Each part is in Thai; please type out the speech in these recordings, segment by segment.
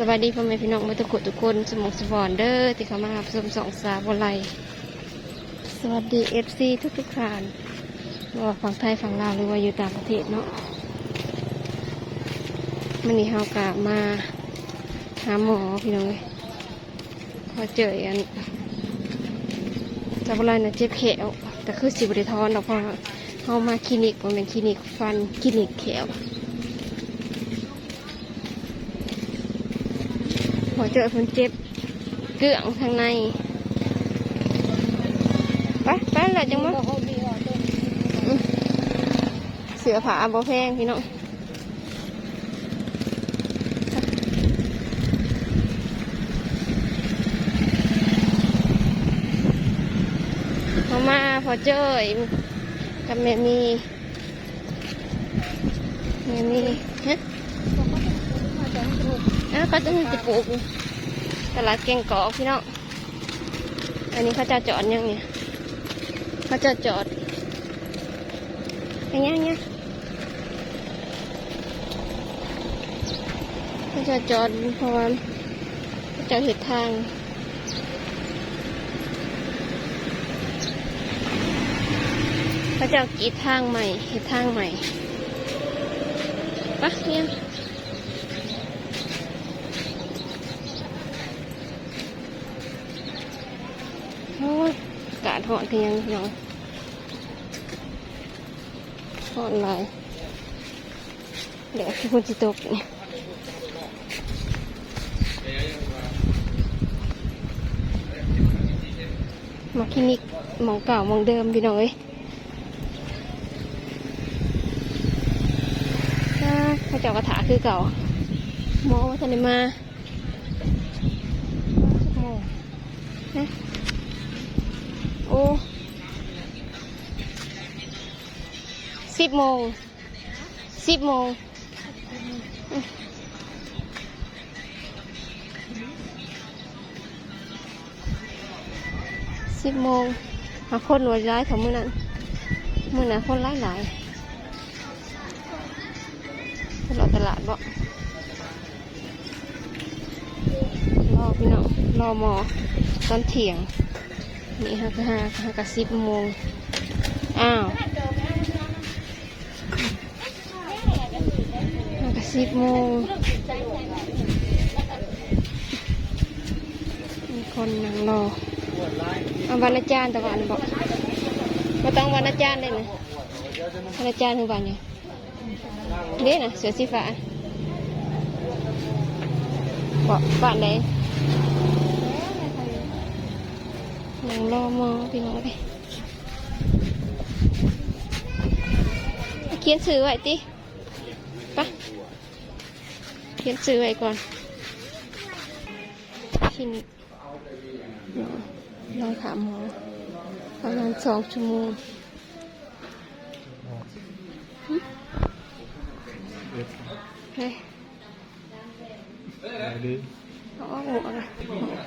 สวัสดีพ่อแม่พี่น้องมาทุกคนทุกคนสมองสวอนเด้อที่เข้ามารับชมสองสาวบนไลสวัสดีเอฟซีทุกทุกท่านว่าฝั่งไทยฝั่งลาวหรือว่าอยู่ต่างประเทศเนาะมันนี้เฮากะมาหาหมอพี่น้องเลยพอเจออันจากบนไลน่ะเจ็บแขวแต่คือสิบริทอนดอกเพราะว่าเฮามาคลินิกมันเป็นคลินิกฟันคลินิกแขว หัวเจอคนเจ็บเกลืองข้างในไปไปเลยจังมั้งเสือผาบ่แพงพี่น้องพอมาพอเจอกับแม่มีแม่มีฮะ อะเขาจะจะปลูกตลาดเก่งกอกพี่น้อง อันนี้เขาจะจอดยังเนี่ยเขาจะจอดอย่างเงี้ยเงี้ยเขาจะจอดเพราะว่าเขาจะเห็ดทางเขาจะกีดทางใหม่เห็ดทางใหม่ปะเนี่ย โอ้กาดหอนกันยังยังหอนลายเดี๋ยวคือคนจิตกเนี่ยมาคลินิกมองเก่ามองเดิมพี่น้องเอ้ยอ่าเจ้ากระถาคือเก่าหมอว่าทันมาชั่วโมงนะ โอ้สิบโมงสิบโมงสิบโมงหาคนรวยร้ายของมือนั้นมือนั้นคนร้ายหลายคนรอตลาดบ่รอพี่น้องรอหมอตอนเที่ยง นี่ฮะก็ห้าห้ากสิบโมงอ้าวห้ากสิบโมงมีคนนั่งรอเอาวันอาจารย์แต่วันบอกมาต้องวันอาจารย์ได้นะวันอาจารย์ถึงวันเนี่ยเด้นะเสือสีฟ้าบอกบ้านไหน นั่งรอมอพี่น้องไปเขียนสื่อไว้ติปะเขียนสื่อไว้ก่อนคลินิกรอถามหมอประมาณสองชั่วโมงหึเฮ้ยเอาออกหมวกอะเป็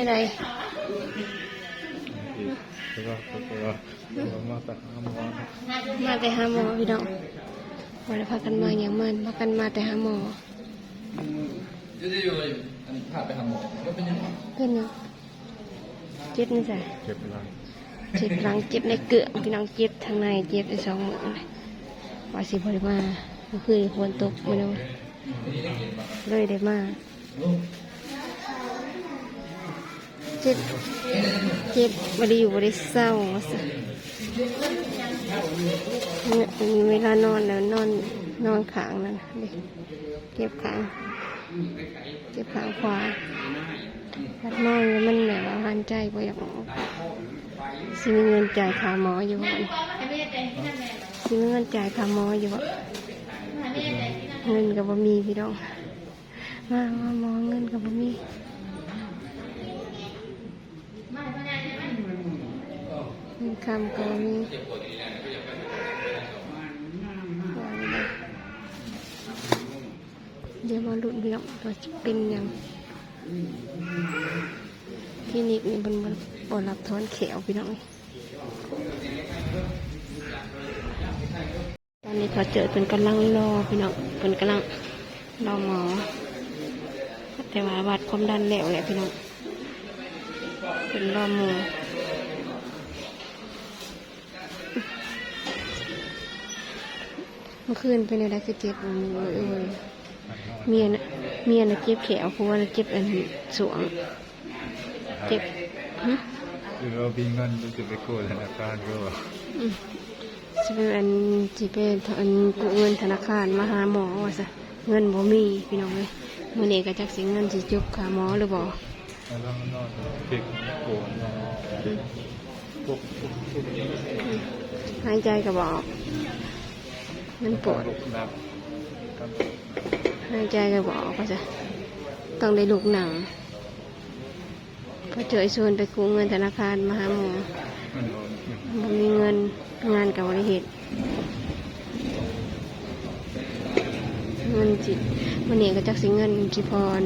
นอะไร Hyvä, hyvä. Hyvä, mä tähän vaan. มาแต่หาหมอพี่น้องวันนี้พากันมาอย่างมันพากันมาแต่หาหมอจะได้อยู่อันนี้พาไปหาหมอก็เป็นยังไงเป็นยังเจ็บนี่ใส่ Kep lang. เจ็บหลังเจ็บในเกลือกพี่น้องเจ็บทางในเจ็บในสองมือเลยว่าสิบริมาเมื่อคืนฝนตกไม่รู้เลยได้มา เจ็บเจ็บบริอยู่บริเศร้าซะเวลานอนแล้วนอนนอนขางนั่นเจ็บขางเจ็บขางขวาแล้วนอนแล้วมันแบบว่าหันใจบ่อยากออกสิมีเงินจ่ายค่าหมออยู่บ่สิมีเงินจ่ายค่าหมออยู่บ่เงินก็บ่มีพี่น้องมาว่าหมอเงินก็บ่มีเงิน คำก็มีเดี๋ยวมาลุ้นพี่น้องว่าจะเป็นยังคลินิกนี่บนบนบนรับถอนแขวพี่น้องตตอนนี้พอเจอเป็นกำลังรอพี่น้องเป็นกำลังรอหมอ แต่ว่าวัดความดันแล้วแหละพี่น้องเป็นรอหมอ มื่อคืนเป็นอะไรคือเจ็บมือเอ้ยเมียน่ะเมียน่ะเจ็บแขวเพราะว่าน่ะเจ็บอันสวง เจ็บหึหรือว่าบินเงินจะไปกู้ธนาคารก็อืมสิเป็นอันสิเป็นอันกู้เงินธนาคารมาหาหมอว่าซะเงินบ่มีพี่น้องเลยมื้อนี้ก็จักสิเงินสิจบค่าหมอหรือบ่แล้วก็นอนเด็กโกนอืมพวกพวกพวกหายใจก็บออก มันปวดลุกนับหายใจก็บออกว่าซะต้องได้ลูกหนังพอเจอชวนไปกู้เงินธนาคารมาหาหมอมันโดนบ่มีเงินงานกับบริเหตุเงินจิวันนี้ก็จักสิเงินจิพร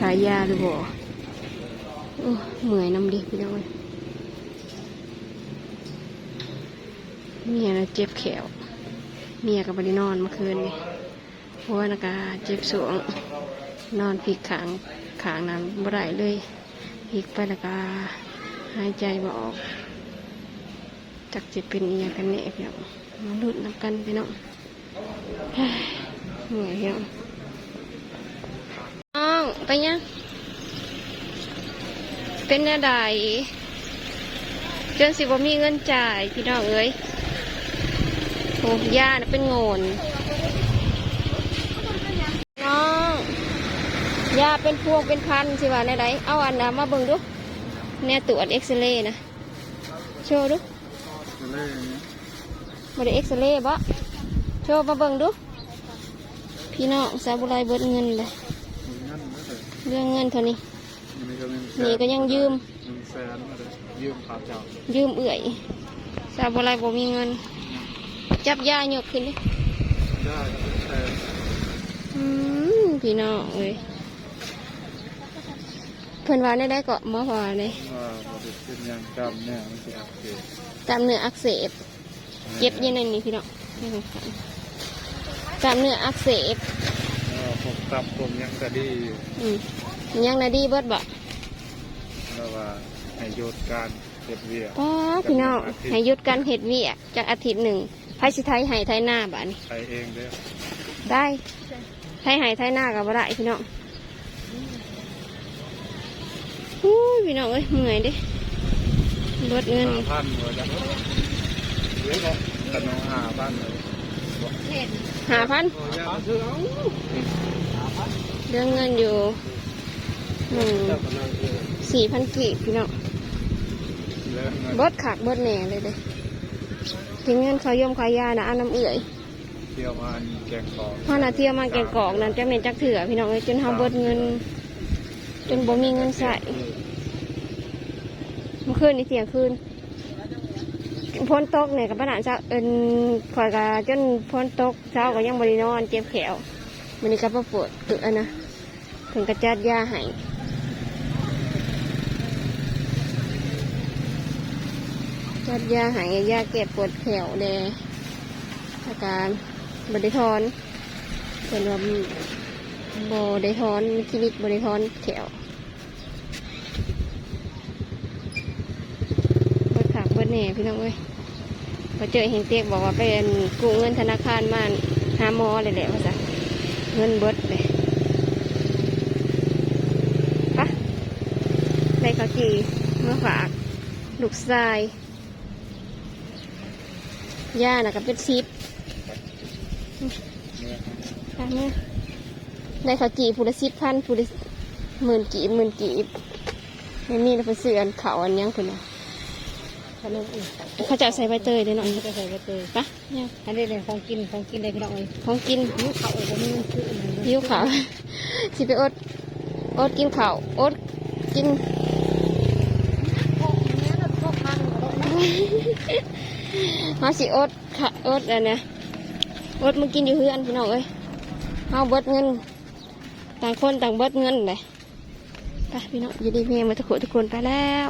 ขายยาหรือบ่โอ้เมื่อยน้ำดิพี่น้องเอ้ยเมียนะเจ็บแขว เมียกับบได้นอนเมื่อคืนนี่เพราะว่านากาเจ็บสวงนอนพลิกขางขางนั้นบ่ได้เลยพิกไปแล้วก็หายใจบ่ออกจักจะเป็นเอียกันแน่พี่น้องมาลุ้นนำกันพี่น้องเฮ้ยเหนื่อยพี่น้องน้องไปยังเป็นอะไรจนสิบ่มีเงินจ่ายพี่น้องเอ้ย โอ้ย่าน่ะเป็นโงนน้องย่าเป็นพวงเป็นพันสิว่าในใดเอาอันน่ะมาเบิ่งดูแน่ตรวจเอ็กซเรย์นะโชว์ดูเล่นี้บริเอ็กซเรย์บ่โชว์มาเบิ่งดู พี่น้องสาวบุไรเบิดเงินเลยนั่นไม่เลยเรื่องเงินเท่านี้นี่ก็เป็นนี่ก็ยังยืมหนึ่งแสนมาเลยยืมขาเจ้ายืมเอื่อยสาวบุไรบ่มีเงิน จับยาหยกขึ้นดิได้แสนอืมพี่น้องเอ้ยเพิ่นว่าได้ได้เกาะหมอว่าเลยว่าบริษัทยังจำเนี่ยมันจะอักเสบกล้ามเนื้ออักเสบเจ็บอยังไงนี่พี่น้องนี่สำคัญกล้ามเนื้ออักเสบแล้วผมตับผมยังกระดีอืมยังนาดีเบิดบ่แล้วว่าให้หยุดการเก็บเวียป้าพี่น้องให้หยุดการเห็ดเวียกจากอาทิตย์หนึ่ง ไพ่สิไทยให้ไทยหน้าบ้านี้ใช้เองเด้อได้ไทยให้ไทยหน้ากับบ่ได้พี่น้องอู้ยพี่น้องเอ้ยเมื่อยเดิลดเงินห้าพันหัวจ้ะเฮ้ยบอกขนมห้าพันเลยหาพันโอ้ยยังซื้อเอาเรื่องเงินอยู่หนึ่งเจ้ากำลังซื้อสี่พันกีบพี่น้องเลิกเงินเบิดขาดเบิดแหน่เลยเด้ ถึงเงินเขายมเขายานะเอาน้ำเอื่อยเที่ยวมาอันแกงกอกพ่อนาเที่ยวมาแกงกอกนั่นจะเม็นจักเถื่อพี่น้องเอ้ยจนเฮาเบิดเงิน จนบ่มีเงินใส่เมื่อคืนนี่เที่ยงคืนพ้นตกเนี่ยกับป้าหนานเช้าเอินคอยกับจนพ้นตกเช้าก็ยังบรินอนเจ็บแขวมันนี่ก็ปวปวดตึกอันนะถึงกระจัดยาให้ จัดยาห้ยาเก็บปวดแขวเดอาการบริทอนเป็นว่าบริทอนชีวิตบริทอนแขวเบิดขาเบิดแหน่พี่น้องเอ้ยพอเจอเห็นเตียกบอกว่าเป็นกู้เงินธนาคารมาห้ามอเลยแหละว่าซะเงินเบิดเลยปะได้ข้าวจีเมื่อฝากลูกทราย ย่าน่ะก็เป็นซิปไปเมื่อได้ข้าวจีผู้ละสิบพันผู้ละหมื่นกีบหมื่นกีบไม่มีแล้วไปซื้ออันเขาอันหยังคนน่ะขนมอีกเขาจะเอาใส่ใบเตยด้วยเนาะจะใส่ใบเตยปะเนี่ยอันนี้เลยของกินของกินได้พี่น้องเอ้ยของกินหิวข้าวเอ้ยบ่มีเงินซื้ออันนั้นเลยหิวขาวสิไปอดอดกินข้าวอดกินพวก เนี้ยพวกมันก็ได้มาสิอดค่ะอดอันเนี้ยอดมากินอยู่เฮือนพี่น้องเอ้ยเฮาเบิดเงิน ต่างคนต่างเบิดเงินเลยไปพี่น้องอยินดีเพียงมาทุกคนทุกคนไปแล้ว